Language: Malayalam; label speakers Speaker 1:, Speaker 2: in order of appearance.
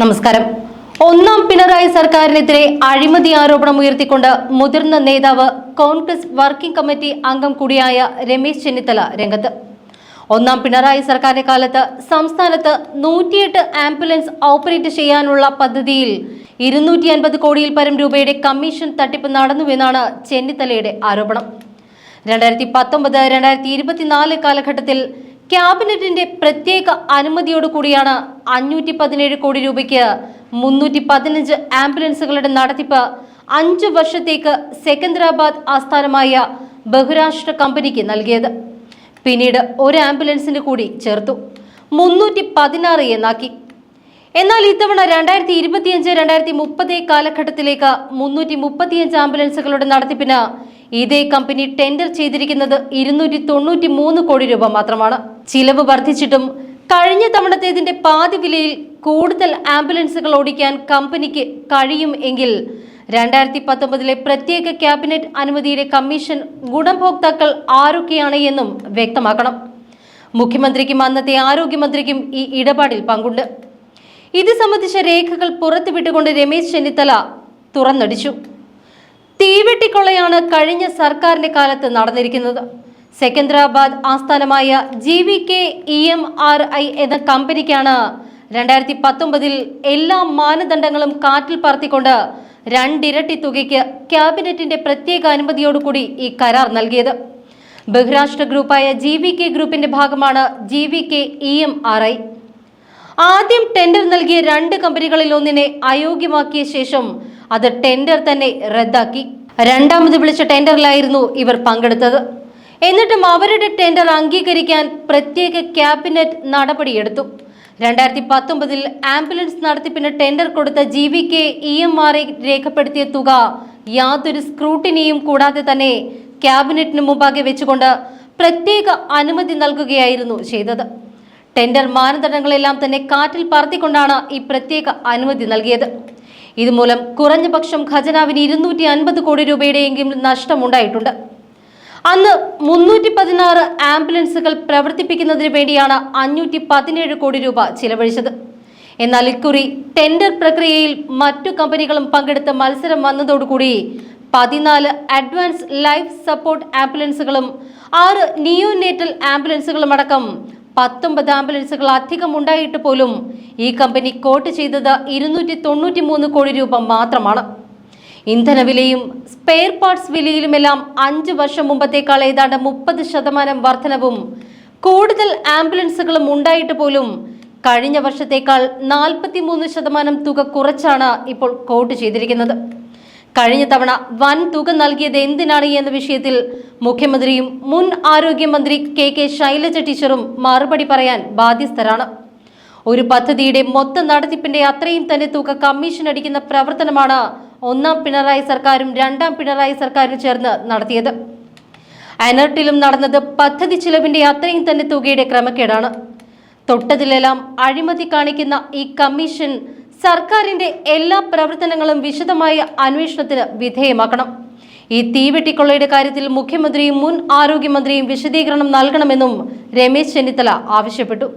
Speaker 1: നമസ്കാരം. ഒന്നാം പിണറായി സർക്കാരിനെതിരെ അഴിമതി ആരോപണം ഉയർത്തിക്കൊണ്ട് മുതിർന്ന നേതാവ് കോൺഗ്രസ് വർക്കിംഗ് കമ്മിറ്റി അംഗം കൂടിയായ രമേശ് ചെന്നിത്തല രംഗത്ത്. ഒന്നാം പിണറായി സർക്കാരിന്റെ കാലത്ത് സംസ്ഥാനത്ത് നൂറ്റിയെട്ട് ആംബുലൻസ് ഓപ്പറേറ്റ് ചെയ്യാനുള്ള പദ്ധതിയിൽ ഇരുന്നൂറ്റി അൻപത് കോടിയിൽ പരം രൂപയുടെ കമ്മീഷൻ തട്ടിപ്പ് നടന്നുവെന്നാണ് ചെന്നിത്തലയുടെ ആരോപണം. രണ്ടായിരത്തി പത്തൊമ്പത് രണ്ടായിരത്തി ഇരുപത്തിനാല് കാലഘട്ടത്തിൽ ക്യാബിനറ്റിന്റെ പ്രത്യേക അനുമതിയോടുകൂടിയാണ് അഞ്ഞൂറ്റി പതിനേഴ് കോടി രൂപയ്ക്ക് മുന്നൂറ്റി പതിനഞ്ച് ആംബുലൻസുകളുടെ നടത്തിപ്പ് അഞ്ചു വർഷത്തേക്ക് സെക്കന്ദരാബാദ് ആസ്ഥാനമായ ബഹുരാഷ്ട്ര കമ്പനിക്ക് നൽകിയത്. പിന്നീട് ഒരു ആംബുലൻസിന് കൂടി ചേർത്തു. മുന്നൂറ്റി പതിനാറ് എന്നാക്കി. എന്നാൽ ഇത്തവണ രണ്ടായിരത്തി ഇരുപത്തിയഞ്ച് രണ്ടായിരത്തി മുപ്പത് കാലഘട്ടത്തിലേക്ക് മുന്നൂറ്റി മുപ്പത്തിയഞ്ച് ആംബുലൻസുകളുടെ നടത്തിപ്പിന് ഇതേ കമ്പനി ടെൻഡർ ചെയ്തിരിക്കുന്നത് ഇരുന്നൂറ്റി തൊണ്ണൂറ്റി മൂന്ന് കോടി രൂപ മാത്രമാണ്. ചിലവ് വർദ്ധിച്ചിട്ടും കഴിഞ്ഞ തവണത്തേതിന്റെ പാതി വിലയിൽ കൂടുതൽ ആംബുലൻസുകൾ ഓടിക്കാൻ കമ്പനിക്ക് കഴിയും എങ്കിൽ രണ്ടായിരത്തി പത്തൊമ്പതിലെ പ്രത്യേക ക്യാബിനറ്റ് അനുമതിയുടെ കമ്മീഷൻ ഗുണഭോക്താക്കൾ ആരൊക്കെയാണ് എന്നും വ്യക്തമാക്കണം. മുഖ്യമന്ത്രിക്കും അന്നത്തെ ആരോഗ്യമന്ത്രിക്കും ഈ ഇടപാടിൽ പങ്കുണ്ട്. ഇത് സംബന്ധിച്ച രേഖകൾ പുറത്തുവിട്ടുകൊണ്ട് രമേശ് ചെന്നിത്തല തുറന്നടിച്ചു. തീവെട്ടിക്കൊള്ളയാണ് കഴിഞ്ഞ സർക്കാരിന്റെ കാലത്ത് നടന്നിരിക്കുന്നത്. സെക്കന്ദരാബാദ് ആസ്ഥാനമായ G V K E M R I എന്ന കമ്പനിക്കാണ് രണ്ടായിരത്തി പത്തൊമ്പതിൽ എല്ലാ മാനദണ്ഡങ്ങളും കാറ്റിൽ പറത്തിക്കൊണ്ട് രണ്ടിരട്ടി തുകയ്ക്ക് ക്യാബിനറ്റിന്റെ പ്രത്യേക അനുമതിയോടുകൂടി ഈ കരാർ നൽകിയത്. ബഹുരാഷ്ട്ര ഗ്രൂപ്പായ ജി വി കെ ഗ്രൂപ്പിന്റെ ഭാഗമാണ് G V K E M R I. ആദ്യം ടെൻഡർ നൽകിയ രണ്ട് കമ്പനികളിൽ ഒന്നിനെ അയോഗ്യമാക്കിയ ശേഷം അത് ടെൻഡർ തന്നെ റദ്ദാക്കി. രണ്ടാമത് വിളിച്ച ടെൻഡറിലായിരുന്നു ഇവർ പങ്കെടുത്തത്. എന്നിട്ടും അവരുടെ ടെൻഡർ അംഗീകരിക്കാൻ പ്രത്യേക ക്യാബിനറ്റ് നടപടിയെടുത്തു. രണ്ടായിരത്തി പത്തൊമ്പതിൽ ആംബുലൻസ് നടത്തിപ്പിന് ടെൻഡർ കൊടുത്ത G V K E M R രേഖപ്പെടുത്തിയ തുക യാതൊരു സ്ക്രൂട്ടിനിയും കൂടാതെ തന്നെ ക്യാബിനറ്റിന് മുമ്പാകെ വെച്ചുകൊണ്ട് പ്രത്യേക അനുമതി നൽകുകയായിരുന്നു ചെയ്തത്. ടെൻഡർ മാനദണ്ഡങ്ങളെല്ലാം തന്നെ കാറ്റിൽ പറത്തിക്കൊണ്ടാണ് ഈ പ്രത്യേക അനുമതി നൽകിയത്. ഇതുമൂലം കുറഞ്ഞപക്ഷം ഖജനാവിന് ഇരുന്നൂറ്റി അൻപത് കോടി രൂപയുടെയെങ്കിലും നഷ്ടമുണ്ടായിട്ടുണ്ട്. അന്ന് മുന്നൂറ്റി പതിനാറ് ആംബുലൻസുകൾ പ്രവർത്തിപ്പിക്കുന്നതിന് വേണ്ടിയാണ് അഞ്ഞൂറ്റി പതിനേഴ് കോടി രൂപ ചിലവഴിച്ചത്. എന്നാൽ ഇക്കുറി ടെൻഡർ പ്രക്രിയയിൽ മറ്റു കമ്പനികളും പങ്കെടുത്ത മത്സരം വന്നതോടുകൂടി പതിനാല് അഡ്വാൻസ് ലൈഫ് സപ്പോർട്ട് ആംബുലൻസുകളും ആറ് നിയോനേറ്റൽ ആംബുലൻസുകളും അടക്കം പത്തൊമ്പത് ആംബുലൻസുകൾ അധികം ഉണ്ടായിട്ട് പോലും ഈ കമ്പനി കോട്ട് ചെയ്തത് ഇരുന്നൂറ്റി തൊണ്ണൂറ്റി മൂന്ന് കോടി രൂപ മാത്രമാണ്. ഇന്ധനവിലയും സ്പെയർ പാർട്സ് വിലയിലുമെല്ലാം അഞ്ച് വർഷം മുമ്പത്തേക്കാൾ ഏതാണ്ട് മുപ്പത് ശതമാനം വർധനവും. കൂടുതൽ ആംബുലൻസുകളും ഉണ്ടായിട്ട് പോലും കഴിഞ്ഞ വർഷത്തേക്കാൾ നാൽപ്പത്തിമൂന്ന് ശതമാനം തുക കുറച്ചാണ് ഇപ്പോൾ കോട്ട് ചെയ്തിരിക്കുന്നത്. കഴിഞ്ഞ തവണ വൻ തുക നൽകിയത് എന്തിനാണ് എന്ന വിഷയത്തിൽ മുഖ്യമന്ത്രിയും മുൻ ആരോഗ്യമന്ത്രി കെ കെ ശൈലജ ടീച്ചറും മറുപടി പറയാൻ ബാധ്യസ്ഥരാണ്. ഒരു പദ്ധതിയുടെ മൊത്തം നടത്തിപ്പിന്റെ അത്രയും തന്നെ തുക കമ്മീഷൻ അടിക്കുന്ന പ്രവർത്തനമാണ് ഒന്നാം പിണറായി സർക്കാരും രണ്ടാം പിണറായി സർക്കാരും ചേർന്ന് നടത്തിയത്. അനർട്ടിലും നടന്നത് പദ്ധതി ചിലവിന്റെ അത്രയും തന്നെ തുകയുടെ ക്രമക്കേടാണ്. തൊട്ടതിലെല്ലാം അഴിമതി കാണിക്കുന്ന ഈ കമ്മീഷൻ സർക്കാരിന്റെ എല്ലാ പ്രവർത്തനങ്ങളും വിശദമായ അന്വേഷണത്തിന് വിധേയമാക്കണം. ഈ തീവെട്ടിക്കൊള്ളയുടെ കാര്യത്തിൽ മുഖ്യമന്ത്രിയും മുൻ ആരോഗ്യമന്ത്രിയും വിശദീകരണം നൽകണമെന്നും രമേശ് ചെന്നിത്തല ആവശ്യപ്പെട്ടു.